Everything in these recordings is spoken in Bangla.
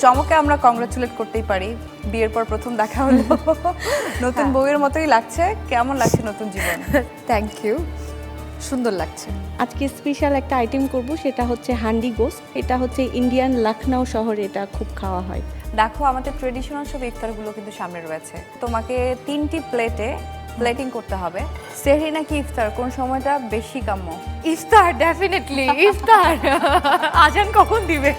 চমকে আমরা কংগ্রাচুলেট করতেই পারি। বিয়ের পর প্রথম দেখা হলো। নতুন বউয়ের মতোই লাগছে। কেমন লাগছে নতুন জীবন? থ্যাংক ইউ সুন্দর লাগছে। আজকে স্পেশাল একটা আইটেম করব সেটা হচ্ছে হান্ডি গোস্ট এটা হচ্ছে ইন্ডিয়ান লখনৌ শহরে এটা খুব খাওয়া হয়। দেখো আমাদের ট্রেডিশনাল সব ইফতারগুলো কিন্তু সামনে রয়েছে। তোমাকে তিনটি প্লেটে প্লেটিং করতে হবে। সেহরি নাকি ইফতার? কোন সময়টা? বেশি কাম্য। ইফতার ডেফিনেটলি ইফতার। আজান কখন দিবে?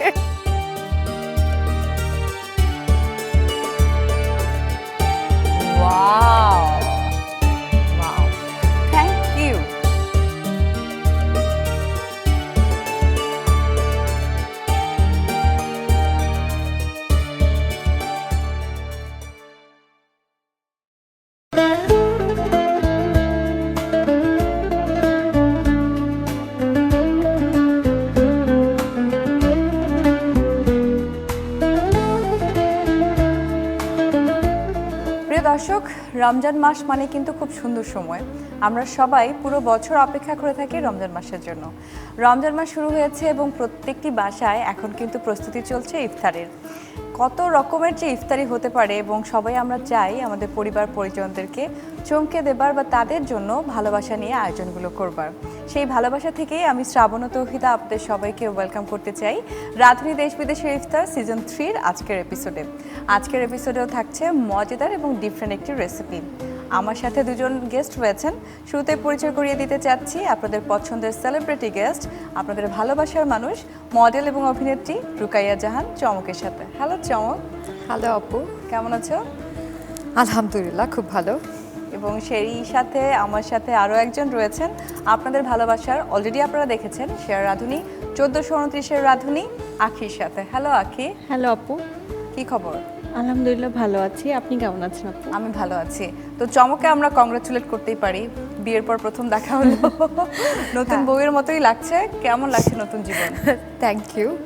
প্রিয় দর্শক, রমজান মাস মানে কিন্তু খুব সুন্দর সময়। আমরা সবাই পুরো বছর অপেক্ষা করে থাকি রমজান মাসের জন্য। রমজান মাস শুরু হয়েছে এবং প্রত্যেকটি বাসায় এখন কিন্তু প্রস্তুতি চলছে ইফতারের। কত রকমের যে ইফতারি হতে পারে এবং সবাই আমরা চাই আমাদের পরিবার পরিজনদেরকে চমকে দেবার বা তাদের জন্য ভালোবাসা নিয়ে আয়োজনগুলো করবার। সেই ভালোবাসা থেকেই আমি শ্রাবণ তৌহিদা আপনাদের সবাইকে ওয়েলকাম করতে চাই। রাধুনী দেশ বিদেশের ইফতার সিজন থ্রির আজকের এপিসোডে আজকের এপিসোডেও থাকছে মজাদার এবং ডিফারেন্ট একটি রেসিপি আমার সাথে দুজন গেস্ট রয়েছেন। শুরুতে পরিচয় করিয়ে দিতে চাচ্ছি আপনাদের পছন্দের সেলিব্রিটি গেস্ট আপনাদের ভালোবাসার মানুষ মডেল এবং অভিনেত্রী রুকাইয়া জাহান চমকের সাথে। হ্যালো চমক। হ্যালো আপু। কেমন আছো? আলহামদুলিল্লাহ খুব ভালো। এবং সেই সাথে আমার সাথে আরও একজন রয়েছেন। আপনাদের ভালোবাসার অলরেডি আপনারা দেখেছেন শেয়ার রাধুনী চোদ্দোশো উনত্রিশের রাধুনী আখির সাথে। হ্যালো আখি। হ্যালো আপু। কি খবর? আলহামদুলিল্লাহ ভালো আছি। আপনি কেমন আছেন আপু? আমি ভালো আছি। তো চমকে আমরা কংগ্রাচুলেট করতেই পারি। বিয়ের পর প্রথম দেখা হলো। নতুন বউয়ের মতোই লাগছে। কেমন লাগছে নতুন জীবন? থ্যাংক ইউ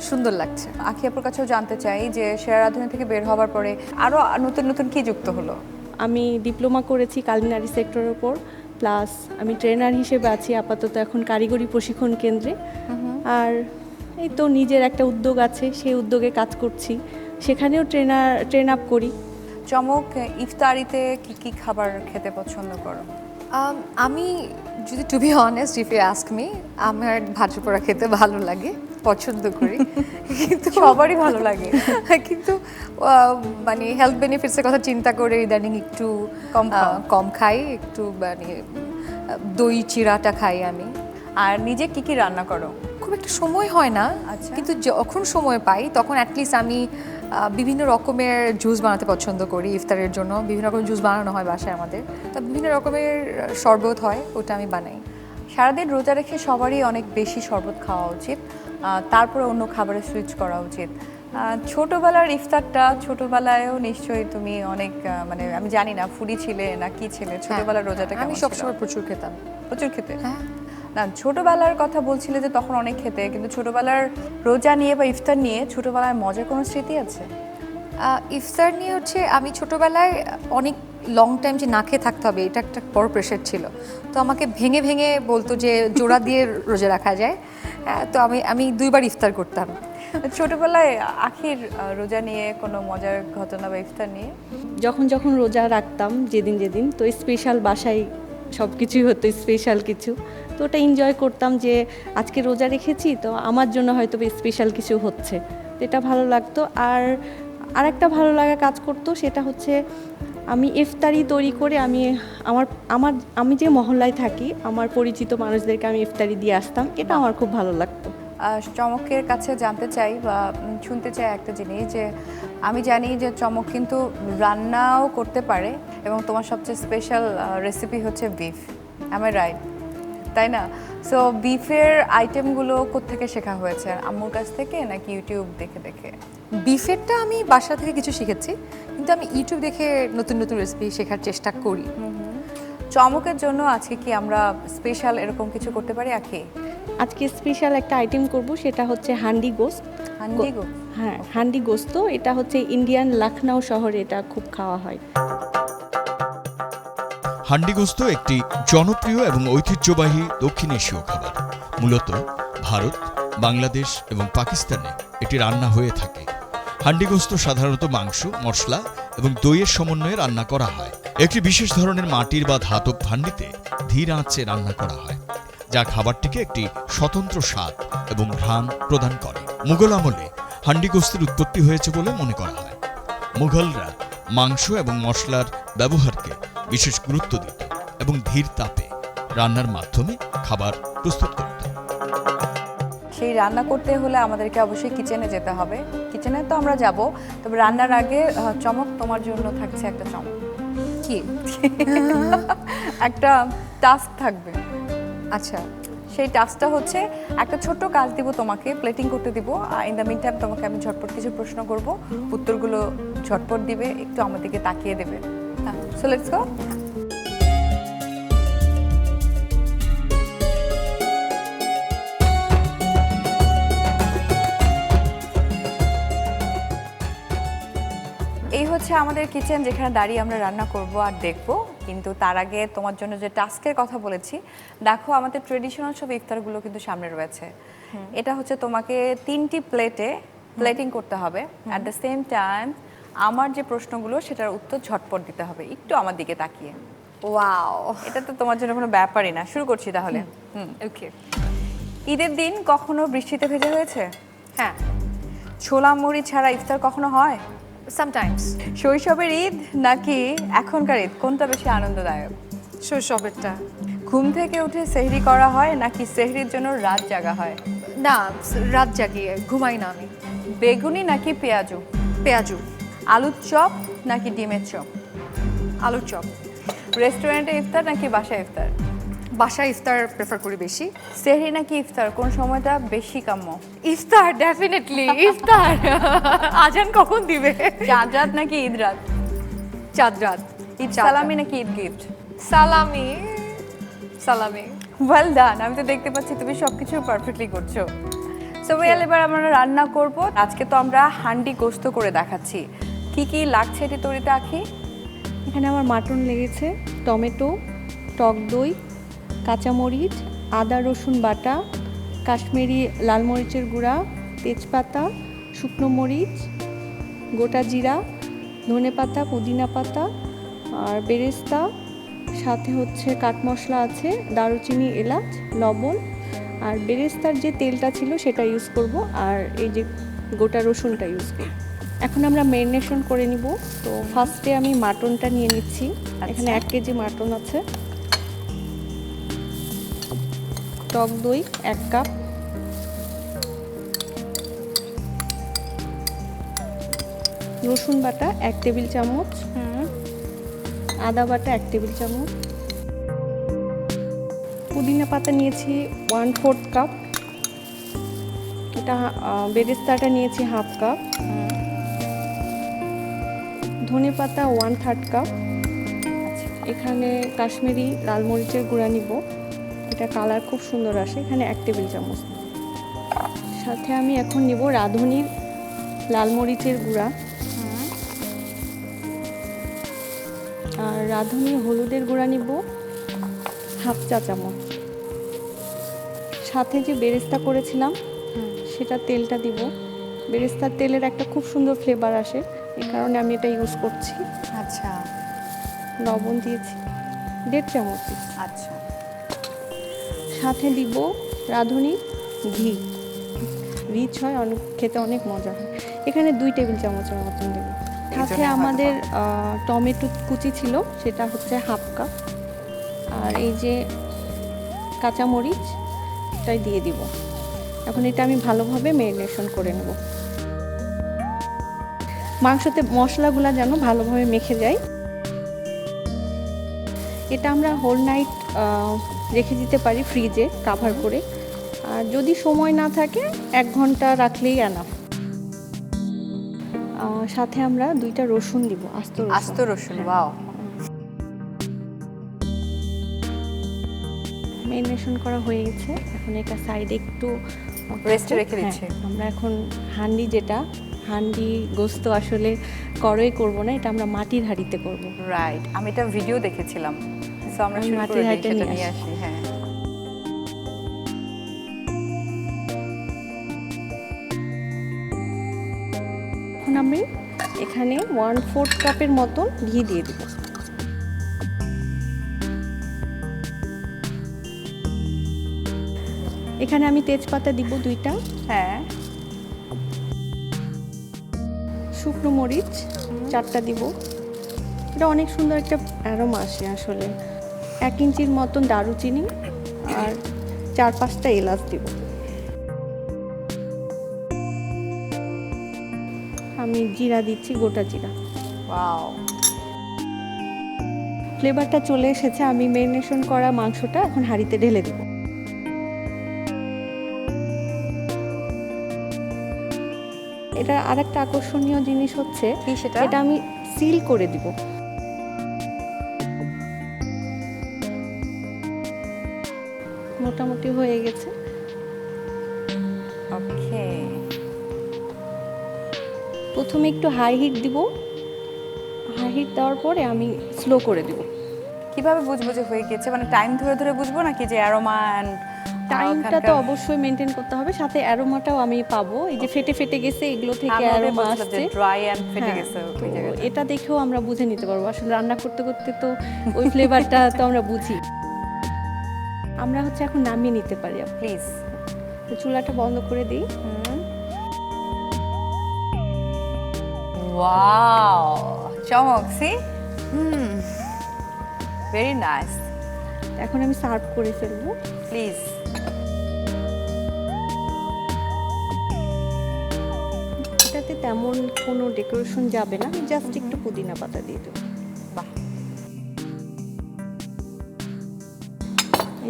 সুন্দর লাগছে। আখি আপুর কাছেও জানতে চাই যে শেয়ার রাধুনী থেকে বের হওয়ার পরে আরও নতুন নতুন কি যুক্ত হলো? আমি ডিপ্লোমা করেছি কালিনারি সেক্টরের উপর। প্লাস আমি ট্রেনার হিসেবে আছি আপাতত এখন কারিগরি প্রশিক্ষণ কেন্দ্রে। আর এই তো নিজের একটা উদ্যোগ আছে সেই উদ্যোগে কাজ করছি। সেখানেও ট্রেনার ট্রেন আপ করি। চমক ইফতারিতে কি কি খাবার খেতে পছন্দ করো? আমি যদি to be honest if you ask me আমার ভাজি পোড়া খেতে ভালো লাগে পছন্দ করি। কিন্তু সবারই ভালো লাগে। কিন্তু মানে হেলথ বেনিফিটসের কথা চিন্তা করে ইদানিং একটু কম কম খাই একটু মানে দই চিরাটা খাই আমি। আর নিজে কি কি রান্না করো? খুব একটা সময় হয় না আচ্ছা। কিন্তু যখন সময় পাই তখন অ্যাটলিস্ট আমি বিভিন্ন রকমের জুস বানাতে পছন্দ করি ইফতারের জন্য। বিভিন্ন রকম জুস বানানো হয় বাসায় আমাদের। তো বিভিন্ন রকমের শরবত হয় ওটা আমি বানাই। সারাদিন রোজা রেখে সবারই অনেক বেশি শরবত খাওয়া উচিত। তারপরে অন্য খাবারে সুইচ করা উচিত। ছোটোবেলার ইফতারটা ছোটোবেলায়ও নিশ্চয়ই তুমি অনেক মানে আমি জানি না ফুডি ছিলে না কি ছিলে? ছোটবেলার রোজাটা হ্যাঁ, আমি সবসময় প্রচুর খেতাম। প্রচুর খেতে? হ্যাঁ। না ছোটবেলার কথা বলছিলে যে তখন অনেক খেতে কিন্তু ছোটবেলার রোজা নিয়ে বা ইফতার নিয়ে ছোটবেলার মজার কোনো স্মৃতি আছে? ইফতার নিয়ে হচ্ছে আমি ছোটবেলায় অনেক লং টাইম যে না খেয়ে থাকতে হবে এটা একটা বড় প্রেশার ছিল। তো আমাকে ভেঙে ভেঙে বলতো যে জোড়া দিয়ে রোজা রাখা যায়। তো আমি আমি দুইবার ইফতার করতাম। ছোটবেলায় আখির রোজা নিয়ে কোনো মজার ঘটনা বা ইফতার নিয়ে? যখন যখন রোজা রাখতাম যেদিন যেদিন তো স্পেশাল বাসায় সব কিছুই হতো স্পেশাল কিছু। তো ওটা এনজয় করতাম যে আজকে রোজা রেখেছি, তো আমার জন্য হয়তো স্পেশাল কিছু হচ্ছে। তো এটা ভালো লাগতো। আর আরেকটা ভালো লাগা কাজ করতো সেটা হচ্ছে আমি ইফতারি তৈরি করে আমি আমার আমার, আমি যে মহল্লায় থাকি, আমার পরিচিত মানুষদেরকে আমি ইফতারি দিয়ে আসতাম। এটা আমার খুব ভালো লাগতো। চমকের কাছে জানতে চাই বা শুনতে চাই একটা জিনিস যে আমি জানি যে চমক কিন্তু রান্নাও করতে পারে এবং তোমার সবচেয়ে স্পেশাল রেসিপি হচ্ছে বিফ আমার রাইট তাই না? সো বিফের আইটেমগুলো কোত্থেকে শেখা হয়েছে? আম্মুর কাছ থেকে নাকি ইউটিউব দেখে দেখে? বিফেরটা আমি বাসা থেকে কিছু শিখেছি কিন্তু আমি ইউটিউব দেখে নতুন নতুন রেসিপি শেখার চেষ্টা করি। চমকের জন্য আজকে কি আমরা স্পেশাল এরকম কিছু করতে পারি? আখি আজকে স্পেশাল একটা আইটেম করব সেটা হচ্ছে হান্ডি গোস্ত। হান্ডি গো হ্যাঁ হান্ডি গোস্ত এটা হচ্ছে ইন্ডিয়ান লখনৌ শহরে এটা খুব খাওয়া হয়। হান্ডিগোস্ত একটি জনপ্রিয় এবং ঐতিহ্যবাহী দক্ষিণ এশীয় খাবার। মূলত ভারত, বাংলাদেশ এবং পাকিস্তানে এটি রান্না হয়ে থাকে। হান্ডিগোস্ত সাধারণত মাংস, মশলা এবং দইয়ের সমন্বয়ে রান্না করা হয়। একটি বিশেষ ধরনের মাটির বা ধাতব ভান্ডিতে ধীর আঁচে রান্না করা হয়, যা খাবারটিকে একটি স্বতন্ত্র স্বাদ এবং ঘ্রাণ প্রদান করে। মুঘল আমলে হান্ডিগোস্তের উৎপত্তি হয়েছে বলে মনে করা হয়। মুঘলরা মাংস এবং মশলার ব্যবহারকে বিশেষ গুরুত্ব দিত এবং ধীর তাপে রান্নার মাধ্যমে খাবার প্রস্তুত করত। সেই রান্না করতে হলে আমাদেরকে অবশ্যই কিচেনে যেতে হবে। কিচেনে তো আমরা যাব, তবে রান্নার আগে চমক তোমার জন্য থাকছে একটা চমক। কি? একটা টাস্ক থাকবে। আচ্ছা সেই টাস্কটা হচ্ছে, একটা ছোট্ট কাজ দিব তোমাকে প্লেটিং করতে দিব। আর ইন দ্য মিন টাইম তোমাকে আমি ঝটপট কিছু প্রশ্ন করব। উত্তরগুলো ঝটপট দিবে, একটু আমার দিকে তাকিয়ে দেবে। সো লেটস গো এই হচ্ছে আমাদের কিচেন যেখানে দাঁড়িয়ে আমরা রান্না করব আর দেখব। কিন্তু তার আগে তোমার জন্য যে টাস্কের কথা বলেছি দেখো আমাদের ট্রেডিশনাল সব ইফতারগুলো কিন্তু সামনে রয়েছে। এটা হচ্ছে তোমাকে তিনটি প্লেটে প্লেটিং করতে হবে। অ্যাট দ্য সেম টাইম আমার যে প্রশ্নগুলো সেটার উত্তর ঝটপট দিতে হবে। একটু আমার দিকে তাকিয়ে। ওয়াও। এটা তো তোমার জন্য কোনো ব্যাপারই না। শুরু করছি তাহলে। হুম। ওকে। ঈদের দিন কখনো বৃষ্টিতে ভেজে হয়েছে? হ্যাঁ। ছোলা মুড়ি ছাড়া ইফতার কখনো হয়? সামটাইমস শৈশবের ঈদ নাকি এখনকার ঈদ? কোনটা বেশি আনন্দদায়ক? শৈশবেরটা। ঘুম থেকে উঠে সেহরি করা হয় নাকি সেহরির জন্য রাত জাগা হয়? না রাত জাগিয়ে ঘুমাই না আমি। বেগুনি নাকি পেঁয়াজু? পেঁয়াজু। আলুর চপ নাকি ডিমের চপ? আলুর চপ। রেস্টুরেন্টে ইফতার নাকি বাসায় ইফতার? বাসায় ইফতার প্রেফার করি বেশি। সেহরি নাকি ইফতার? কোন সময়টা বেশি কাম্য? ইফতার ডেফিনেটলি ইফতার। আজান কখন দিবে? চাঁদ রাত নাকি ঈদ রাত? চাঁদ রাত ঈদ সালামি নাকি ঈদ গিফট? সালামি। সালামি। ওয়েল ডান আমি তো দেখতে পাচ্ছি তুমি সবকিছু পারফেক্টলি করছ। সো ওয়েল এবার আমরা রান্না করব। আজকে তো আমরা হান্ডি গোস্ত করে দেখাচ্ছি। কি কি লাগছে এটি তৈরিতে, আখি? এখানে আমার মাটন লেগেছে, টমেটো, টক দই, কাঁচামরিচ, আদা, রসুন বাটা, কাশ্মীরি লাল মরিচের গুঁড়া, তেজপাতা, শুকনো মরিচ, গোটা জিরা, ধনে পাতা, পুদিনা পাতা আর বেরেস্তা, সাথে হচ্ছে কাঠ মশলা আছে, দারুচিনি, এলাচ, লবণ আর বেরেস্তার যে তেলটা ছিল সেটা ইউজ করব আর এই যে গোটা রসুনটা ইউজ করব। এখন আমরা ম্যারিনেশন করে নিব। তো ফার্স্টে আমি মাটনটা নিয়ে নিচ্ছি। এখানে এক কেজি মাটন আছে। টক দই এক কাপ। রসুন বাটা এক টেবিল চামচ। আদা বাটা এক টেবিল চামচ। পুদিনা পাতা নিয়েছি ওয়ান ফোর্থ কাপ এটা বেরেস্তাটা নিয়েছি হাফ কাপ ধনে পাতা ওয়ান থার্ড কাপ এখানে কাশ্মীরি লাল মরিচের গুঁড়া নিব। এটা কালার খুব সুন্দর আসে এখানে এক টেবিল চামচ। সাথে আমি এখন নিব রাঁধুনির লাল মরিচের গুঁড়া। আর রাঁধুনির হলুদের গুঁড়া নিব হাফ চা চামচ। সাথে যে বেরেস্তা করেছিলাম সেটা তেলটা দিব। বেরেস্তার তেলের একটা খুব সুন্দর ফ্লেভার আসে। এই কারণে আমি এটা ইউজ করছি। আচ্ছা। লবণ দিয়েছি। দেড় চামচ আচ্ছা। সাথে দিব রাঁধুনি ঘি। রিচ হয় অনেক খেতে অনেক মজা হয়। এখানে দুই টেবিল চামচের মতন দেবো। সাথে আমাদের টমেটো কুচি ছিল সেটা হচ্ছে হাফ কাপ। আর এই যে কাঁচামরিচ এটাই দিয়ে দিব। এখন এটা আমি ভালোভাবে ম্যারিনেশন করে নেব। মাংসতে মশলাগুলো যেন ভালোভাবে মেখে যায়। এটা আমরা হোল নাইট রেখে দিতে পারি ফ্রিজে কাভার করে। আর যদি সময় না থাকে এক ঘণ্টা রাখলেই এনাফ সাথে আমরা দুইটা রসুন দিব আস্ত আস্ত রসুন ওয়াও ম্যারিনেশন করা হয়ে গেছে। এখন এটা সাইডে একটু এ রেখে হ্যাঁ, দিচ্ছি। আমরা এখন হান্ডি যেটা হান্ডি গোস্ত আসলে করই করব না এটা আমরা মাটির হাঁড়িতে করব। রাইট আমি এটা ভিডিও দেখেছিলাম। সো আমরা শুরু মাটির নিয়ে নিয়ে আসি। হ্যাঁ। এখন আমি এখানে ওয়ান ফোর্থ কাপের মতন ঘি দিয়ে দেব। এখানে আমি তেজপাতা দিব দুইটা। হ্যাঁ। শুকনো মরিচ চারটা দিব। এটা অনেক সুন্দর একটা অ্যারোমা আসে আসলে। এক ইঞ্চির মতন দারুচিনি আর চার পাঁচটা এলাচ দিব। আমি জিরা দিচ্ছি গোটা জিরা। ওয়াও ফ্লেভারটা চলে এসেছে আমি মেরিনেশন করা মাংসটা এখন হাঁড়িতে ঢেলে দেব। এটা আরেকটা আকর্ষণীয় জিনিস হচ্ছে? এটা আমি সিল করে দিব। মোটামুটি হয়ে গেছে। ওকে। প্রথমে একটু হাই হিট দিব। হাই হিট দেওয়ার পরে আমি স্লো করে দিব। কীভাবে বুঝব যে হয়ে গেছে? মানে টাইম ধরে ধরে বুঝব নাকি যে অ্যারোমা অ্যান্ড টাইমটা তো অবশ্যই মেনটেন করতে হবে। সাথে অ্যারোমাটাও আমি পাবো। এই যে ফেটে ফেটে গেছে এগুলো থেকে অ্যারোমা আসছে। ড্রাই ফেটে হ্যাঁ, গেছে ওই জায়গাটা এটা দেখেও আমরা বুঝে নিতে পারব। আসলে রান্না করতে করতে তো ওই ফ্লেভারটা তো আমরা বুঝি। আমরা হচ্ছে এখন নামিয়ে নিতে পারি। প্লিজ তো চুলাটা বন্ধ করে দিই। ওয়াও চমক সি হুম। ভেরি নাইস এখন আমি সার্ভ করে ফেলব। প্লিজ তেমন কোনো ডেকোরেশন যাবে না জাস্ট একটু পুদিনা পাতা দিয়ে দেবো। বাহ।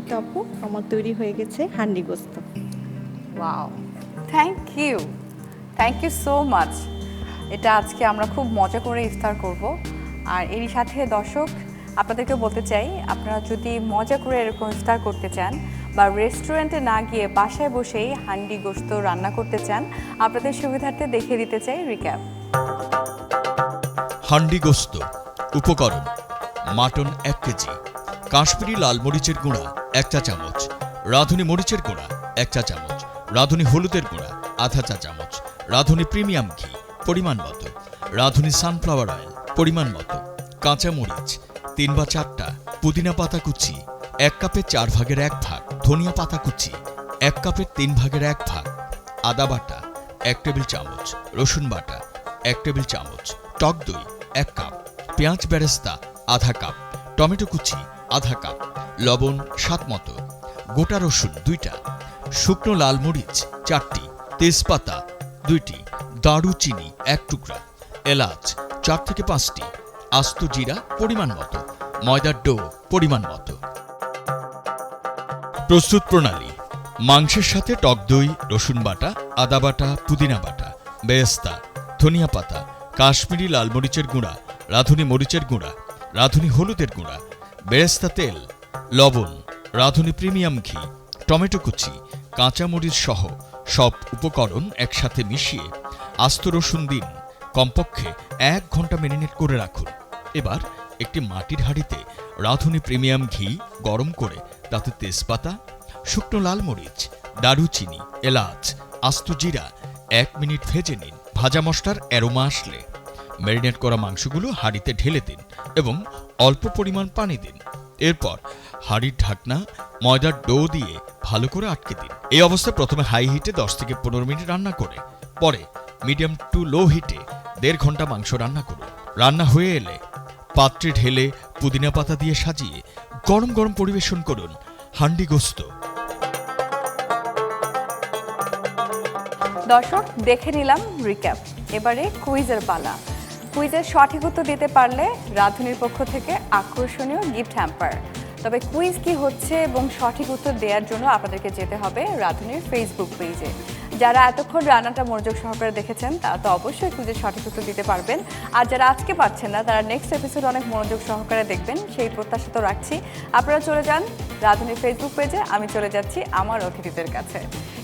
তো আপু, আমার তৈরি হয়ে গেছে handi gosht. Wow thank you thank you so much এটা আজকে আমরা খুব মজা করে ইফতার করব। আর এরই সাথে দর্শক আপনাদেরকে বলতে চাই, আপনারা যদি মজা করে এরকম ইফতার করতে চান বা রেস্টুরেন্টে না গিয়ে বাসায় বসেই হান্ডি গোস্ত রান্না করতে চান, আপনাদের সুবিধার্থে দেখিয়ে দিতে চাই রিক্যাপ হান্ডি গোস্ত উপকরণ, মাটন এক কেজি, কাশ্মীরি লাল মরিচের গুঁড়া এক চা চামচ, রাঁধুনি মরিচের গুঁড়া এক চা চামচ, রাঁধুনি হলুদের গুঁড়া আধা চা চামচ, রাঁধুনি প্রিমিয়াম ঘি, পরিমাণ মতো, রাঁধুনি সানফ্লাওয়ার অয়েল পরিমাণ মতো, কাঁচা মরিচ, তিন বা চারটা, পুদিনা পাতা কুচি, এক কাপের চার ভাগের এক ভাগ ধনিয়া পাতা কুচি, এক কাপের তিন ভাগের এক ভাগ, আদা বাটা, এক টেবিল চামচ, রসুন বাটা, এক টেবিল চামচ, টক দই, এক কাপ, পেঁয়াজ বেরেস্তা, আধা কাপ, টমেটো কুচি, আধা কাপ, লবণ স্বাদ মতো, গোটা রসুন দুইটা, শুকনো লাল মরিচ চারটি, তেজপাতা দুইটি দারুচিনি এক টুকরা, এলাচ চার থেকে পাঁচটি, আস্ত জিরা পরিমাণ মতো, ময়দার ডো পরিমাণ মতো। প্রস্তুত প্রণালী। মাংসের সাথে টক দই, রসুন বাটা, আদা বাটা, পুদিনা বাটা বেস্তা ধনিয়া পাতা, কাশ্মীরি লাল মরিচের গুঁড়া, রাঁধুনি মরিচের গুঁড়া, রাঁধুনি হলুদের গুঁড়া বেরেস্তা তেল, লবণ, রাঁধুনি প্রিমিয়াম ঘি, টমেটো কুচি কাঁচা মরিচ সহ সব উপকরণ একসাথে মিশিয়ে আস্ত রসুন দিন, কমপক্ষে এক ঘণ্টা মেরিনেট করে রাখুন। এবার একটি মাটির হাঁড়িতে রাঁধুনি প্রিমিয়াম ঘি গরম করে, তাতে তেজপাতা, শুকনো লাল মরিচ, দারুচিনি, এলাচ, আস্ত জিরা এক মিনিট ভেজে নিন। ভাজা মশলার অ্যারোমা আসলে। ম্যারিনেট করা মাংসগুলো হাঁড়িতে ঢেলে দিন এবং অল্প পরিমাণ পানি দিন। এরপর হাঁড়ির ঢাকনা ময়দার ডো দিয়ে ভালো করে আটকে দিন। এই অবস্থায় প্রথমে হাই হিটে দশ থেকে পনেরো মিনিট রান্না করে, পরে মিডিয়াম টু লো হিটে দেড় ঘণ্টা মাংস রান্না করুন। রান্না হয়ে এলে পাত্রে ঢেলে পুদিনা পাতা দিয়ে সাজিয়ে গরম গরম পরিবেশন করুন হান্ডি গোস্ত। দর্শক, দেখে নিলাম রিক্যাপ এবারে কুইজের পালা। কুইজের সঠিক উত্তর দিতে পারলে রাধুনির পক্ষ থেকে আকর্ষণীয় গিফট হ্যাম্পার তবে কুইজ কি হচ্ছে এবং সঠিক উত্তর দেওয়ার জন্য আপনাদেরকে যেতে হবে রাধুনির ফেসবুক পেজে যারা এতক্ষণ রান্নাটা মনোযোগ সহকারে দেখেছেন, তারা তো অবশ্যই কুইজের সঠিক উত্তর দিতে পারবেন। আর যারা আজকে পাচ্ছেন না, তারা নেক্সট এপিসোড অনেক মনোযোগ সহকারে দেখবেন। সেই প্রত্যাশা তো রাখছি। আপনারা চলে যান রাধুনির ফেসবুক পেজে আমি চলে যাচ্ছি আমার অতিথিদের কাছে।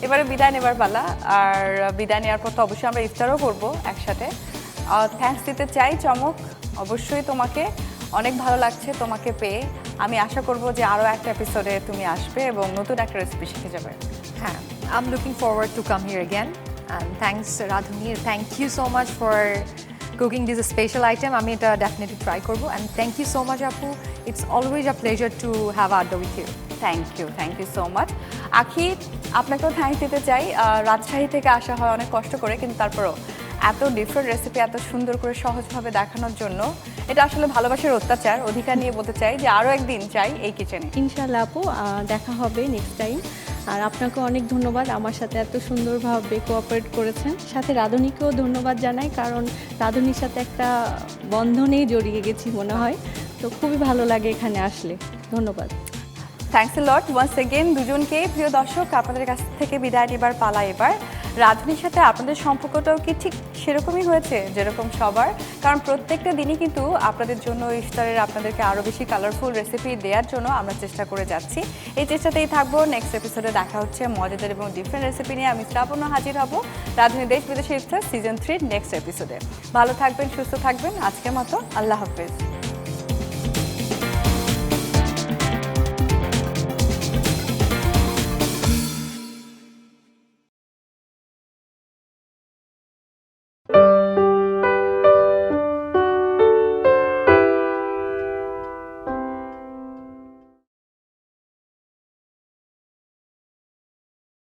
এবারে বিদায় নেবার পালা। আর বিদায় নেওয়ার পর তো অবশ্যই আমরা ইফতারও করব একসাথে। থ্যাঙ্কস দিতে চাই চমক। অবশ্যই তোমাকে। অনেক ভালো লাগছে তোমাকে পেয়ে। আমি আশা করব যে আরও একটা এপিসোডে তুমি আসবে এবং নতুন একটা রেসিপি শিখে যাবে। হ্যাঁ I am looking forward to come here again And thanks Radhuni, thank you so much for cooking this special item আমি এটা definitely ট্রাই করব and thank you so much আপু. It's always a pleasure to have Adda with you. Thank you thank you so much Akhi আপনাকেও থ্যাংক দিতে চাই। রাজশাহী থেকে আসা হয় অনেক কষ্ট করে কিন্তু তারপরও এত ডিফারেন্ট রেসিপি এত সুন্দর করে সহজভাবে দেখানোর জন্য। এটা আসলে ভালোবাসার অত্যাচার। অধিকার নিয়ে বলতে চাই যে আরও একদিন চাই এই কিচেনে ইনশাল্লাহ আপু দেখা হবে নেক্সট টাইম আর আপনাকে অনেক ধন্যবাদ আমার সাথে এত সুন্দরভাবে কোঅপারেট করেছেন। সাথে রাধুনিকেও ধন্যবাদ জানাই কারণ রাধুনির সাথে একটা বন্ধনেই জড়িয়ে গেছি মনে হয়। তো খুবই ভালো লাগে এখানে আসলে। ধন্যবাদ। Thanks a lot once again দুজনকে। প্রিয় দর্শক আপনাদের কাছ থেকে বিদায় নেবার পালা এবার। রাধুনির সাথে আপনাদের সম্পর্কটাও কি ঠিক সেরকমই হয়েছে? যেরকম সবার? কারণ প্রত্যেকটা দিনই কিন্তু আপনাদের জন্য ইফতারের আপনাদেরকে আরও বেশি কালারফুল রেসিপি দেওয়ার জন্য আমরা চেষ্টা করে যাচ্ছি। এই চেষ্টাতেই থাকব। নেক্সট এপিসোডে দেখা হচ্ছে মজাদার এবং ডিফারেন্ট রেসিপি নিয়ে। আমি শ্রাবণ হাজির হব রাধুনি দেশ বিদেশে ইফতার সিজন থ্রির নেক্সট এপিসোডে ভালো থাকবেন, সুস্থ থাকবেন। আজকের মতো আল্লাহ হাফেজ।